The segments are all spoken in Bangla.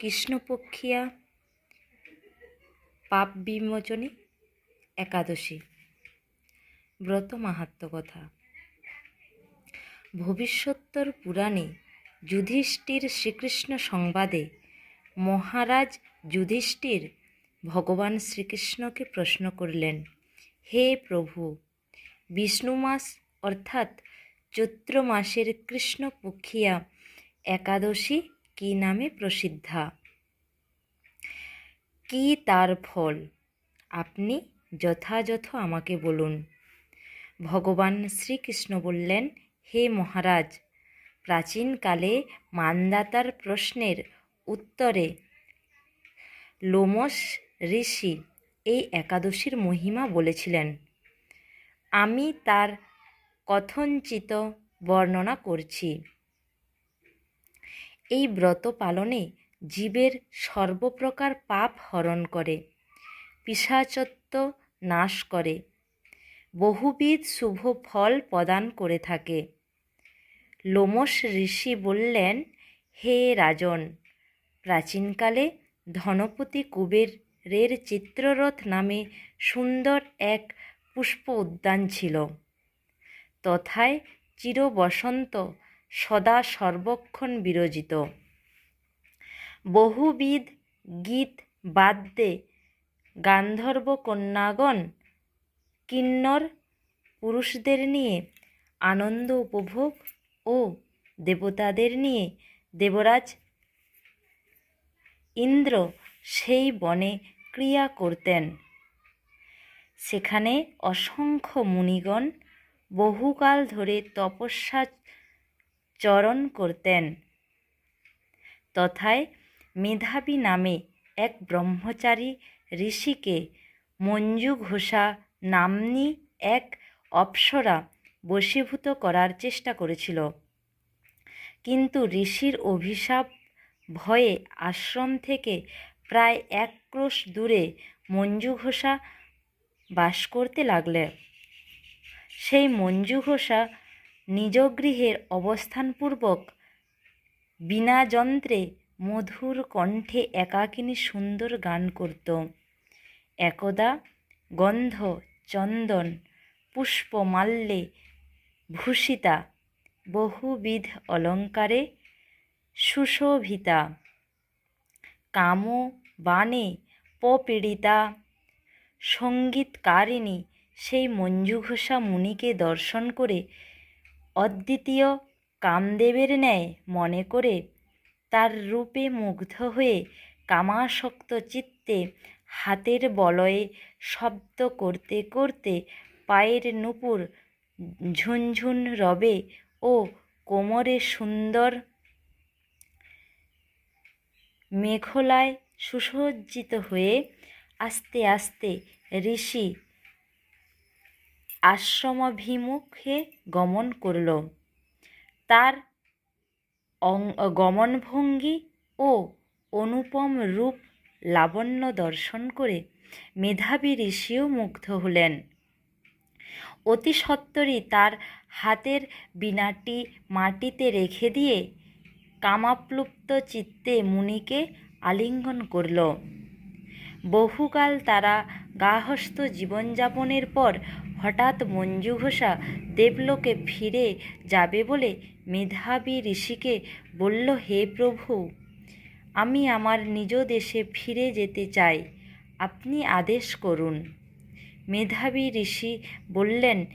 কৃষ্ণপক্ষিয়া পাপ বিমোচনী একাদশী। ব্রত মাহাত্ম কথা। ভবিষ্যোত্তর পুরাণে যুধিষ্ঠির শ্রীকৃষ্ণ সংবাদে মহারাজ যুধিষ্ঠির ভগবান শ্রীকৃষ্ণকে প্রশ্ন করলেন, হে প্রভু, বিষ্ণু মাস অর্থাৎ চৈত্র মাসের কৃষ্ণপক্ষিয়া একাদশী কী নামে প্রসিদ্ধা? কী তার ফল? আপনি যথাযথ আমাকে বলুন। ভগবান শ্রীকৃষ্ণ বললেন, হে মহারাজ, প্রাচীনকালে মান্দাতার প্রশ্নের উত্তরে লোমস ঋষি এই একাদশীর মহিমা বলেছিলেন। আমি তার কথঞ্চিত বর্ণনা করছি। এই ব্রত পালনে জীবের সর্বপ্রকার পাপ হরণ করে, পিশাচত্ব নাশ করে, বহুবিধ শুভ ফল প্রদান করে থাকে। লোমস ঋষি বললেন, হে রাজন, প্রাচীনকালে ধনপতি কুবেরের চিত্ররথ নামে সুন্দর এক পুষ্প উদ্যান ছিল। তথায় চিরবসন্ত সদা সর্বক্ষণ বিরজিত বহুবিধ গীত বাদ্যে গান্ধর্ব কন্যাগণ কিন্নর পুরুষদের নিয়ে আনন্দ উপভোগ ও দেবতাদের নিয়ে দেবরাজ ইন্দ্র সেই বনে ক্রিয়া করতেন। সেখানে অসংখ্য মুনিগণ বহুকাল ধরে তপস্যা চরণ করতেন। তথায় মেধাবী নামে এক ব্রহ্মচারী ঋষিকে মঞ্জু ঘোষা নাম্নী এক অপ্সরা বশীভূত করার চেষ্টা করেছিল। কিন্তু ঋষির অভিশাপ ভয়ে আশ্রম থেকে প্রায় এক ক্রোশ দূরে মঞ্জু ঘোষা বাস করতে লাগলে। সেই মঞ্জু ঘোষা নিজ গৃহের অবস্থানপূর্বক বিনা যন্ত্রে মধুর কণ্ঠে একাকিনী সুন্দর গান করত। একদা গন্ধ, চন্দন পুষ্প মাল্যে ভূষিতা, বহুবিধ অলঙ্কারে সুশোভিতা কাম বাণে পপীড়িতা, সঙ্গীতকারিণী সেই মঞ্জুঘোষা মুনিকে দর্শন করে অদ্বিতীয় কামদেবের ন্যায় মনে করে তার রূপে মুগ্ধ হয়ে কামাসক্ত চিত্তে হাতের বলয়ে শব্দ করতে করতে পায়ের নুপুর ঝুনঝুন রবে ও কোমরে সুন্দর মেঘলায় সুসজ্জিত হয়ে আস্তে আস্তে ঋষি আশ্রমাভিমুখে গমন করল। তার গমনভঙ্গি ও অনুপম রূপ লাবণ্য দর্শন করে মেধাবী ঋষিও মুগ্ধ হলেন। অতি সত্বরই তার হাতের বীণাটি মাটিতে রেখে দিয়ে কামাপ্লুপ্ত চিত্তে মুনিকে আলিঙ্গন করল। বহুকাল তারা গাহস্থ জীবনযাপনের পর হঠাৎ মঞ্জু ঘোষা দেবলোকে ফিরে যাবে বলে মেধাবী ঋষিকে বলল, হে প্রভু, আমি আমার নিজ দেশে ফিরে যেতে চাই। আপনি আদেশ করুন। মেধাবী ঋষি বললেন,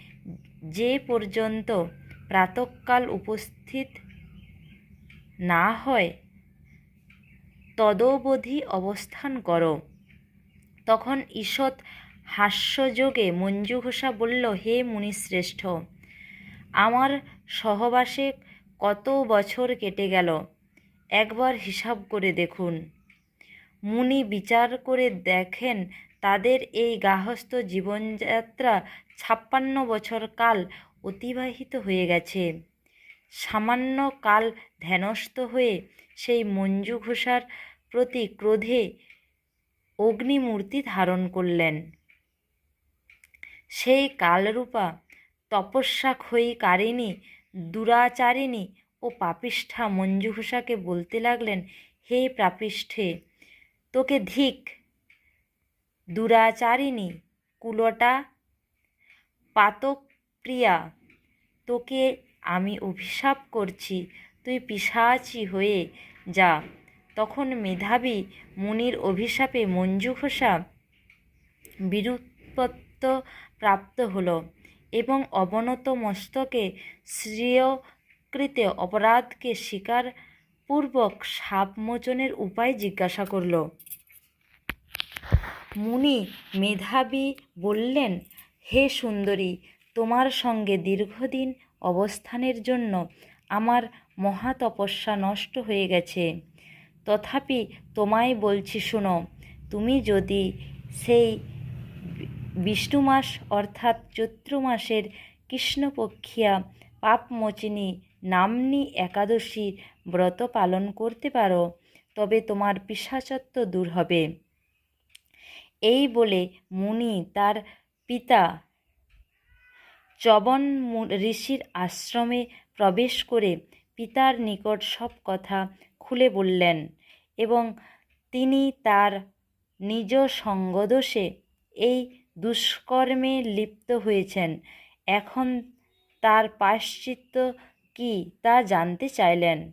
যে পর্যন্ত প্রাতকাল উপস্থিত না হয়, তদবধি অবস্থান করো। তখন ঈষৎ হাস্যযোগে মঞ্জু ঘোষা বলল, হে মুনিশ্রেষ্ঠ, আমার সহবাসে কত বছর কেটে গেল? একবার হিসাব করে দেখুন। মুনি বিচার করে দেখেন, তাদের এই গাহস্থ জীবনযাত্রা ছাপ্পান্ন বছর কাল অতিবাহিত হয়ে গেছে। সামান্য কাল ধ্যানস্থ হয়ে সেই মঞ্জু ঘোষার প্রতি ক্রোধে অগ্নিমূর্তি ধারণ করলেন। সেই কালরূপা তপস্যাক্ষয়ী কারিণী, দুরাচারিণী ও পাপিষ্ঠা মঞ্জু ঘোষাকে বলতে লাগলেন, হে প্রাপৃষ্ঠে তোকে ধিক, দুরাচারিণী, কুলটা পাতকপ্রিয়া, তোকে আমি অভিশাপ করছি, তুই পিশাচি হয়ে যা। তখন মেধাবী মুনির অভিশাপে মঞ্জু বিরূপত্ব প্রাপ্ত হল এবং অবনত মস্তকে শ্রেয়কৃতে অপরাধকে স্বীকার পূর্বক সাপমোচনের উপায় জিজ্ঞাসা করল। মুনি মেধাবী বললেন, হে সুন্দরী, তোমার সঙ্গে দীর্ঘদিন অবস্থানের জন্য আমার মহা তপস্যা নষ্ট হয়ে গেছে। তথাপি তোমায় বলছি শোনো, তুমি যদি সেই বিষ্ণু মাস অর্থাৎ চৈত্র মাসের কৃষ্ণপক্ষিয়া পাপমোচিনী নাম্নী একাদশী ব্রত পালন করতে পারো, তবে তোমার পিশাচত্ব দূর হবে। এই বলে মুনি তার পিতা চবন ঋষির আশ্রমে প্রবেশ করে পিতার নিকট সব কথা খুলে বললেন এবং তিনি তার নিজ সঙ্গদোষে এই দুষ্কর্মে লিপ্ত হয়েছেন। এখন তার পাশ্চিত্য কি তা জানতে চাইলেন?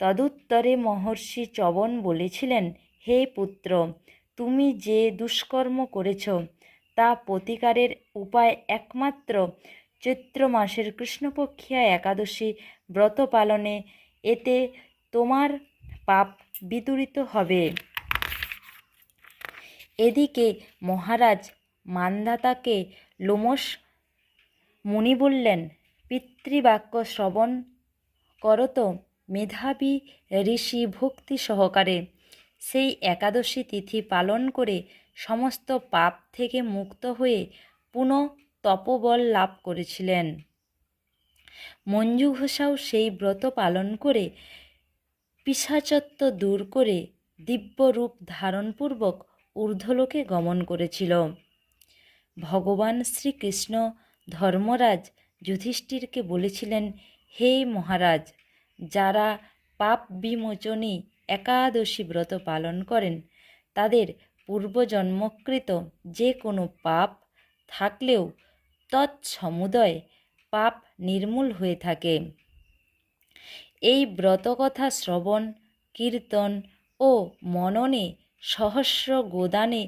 তদুত্তরে মহর্ষি চবন বলেছিলেন, হে পুত্র, তুমি যে দুষ্কর্ম করেছ, তা প্রতিকারের উপায় একমাত্র চৈত্র মাসের কৃষ্ণপক্ষিয়া একাদশী ব্রত পালনে, এতে তোমার পাপ বিদূরিত হবে। এদিকে মহারাজ মান্দাতাকে লোমস মুনি বললেন, পিতৃবাক্য শ্রবণ করত মেধাবী ঋষি ভক্তি সহকারে। সেই একাদশী তিথি পালন করে সমস্ত পাপ থেকে মুক্ত হয়ে পুনঃ তপবল লাভ করেছিলেন। মঞ্জু ঘোষাও সেই ব্রত পালন করে পিসাচত্ব দূর করে দিব্য রূপ ধারণপূর্বক ঊর্ধ্বলোকে গমন করেছিল। ভগবান শ্রীকৃষ্ণ ধর্মরাজ যুধিষ্ঠিরকে বলেছিলেন, হে মহারাজ, যারা পাপ বিমোচনী একাদশী ব্রত পালন করেন, তাদের পূর্বজন্মকৃত যে কোনো পাপ থাকলেও তৎসমুদয় পাপ নির্মূল হয়ে থাকে। এই ব্রতকথা শ্রবণ, কীর্তন ও মননে সহস্র গোদানে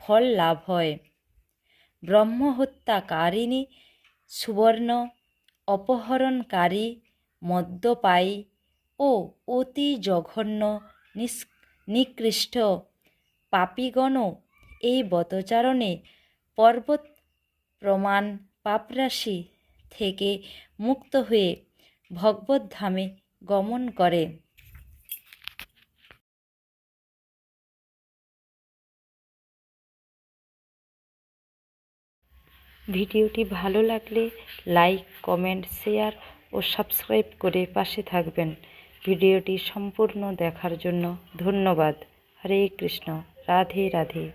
ফল লাভ হয়। ব্রহ্মহত্যাকারিণী, সুবর্ণ, অপহরণকারী, মদ্যপায়ী ও অতি জঘন্য নিকৃষ্ট পাপিগণও এই বতচারণে পর্বত প্রমাণ পাপরাশি থেকে মুক্ত হয়ে ভগবদ্ধামে গমন করে। ভিডিওটি ভালো লাগলে লাইক, কমেন্ট, শেয়ার ও সাবস্ক্রাইব করে পাশে থাকবেন। ভিডিওটি সম্পূর্ণ দেখার জন্য ধন্যবাদ। হরে কৃষ্ণ। রাধে রাধে।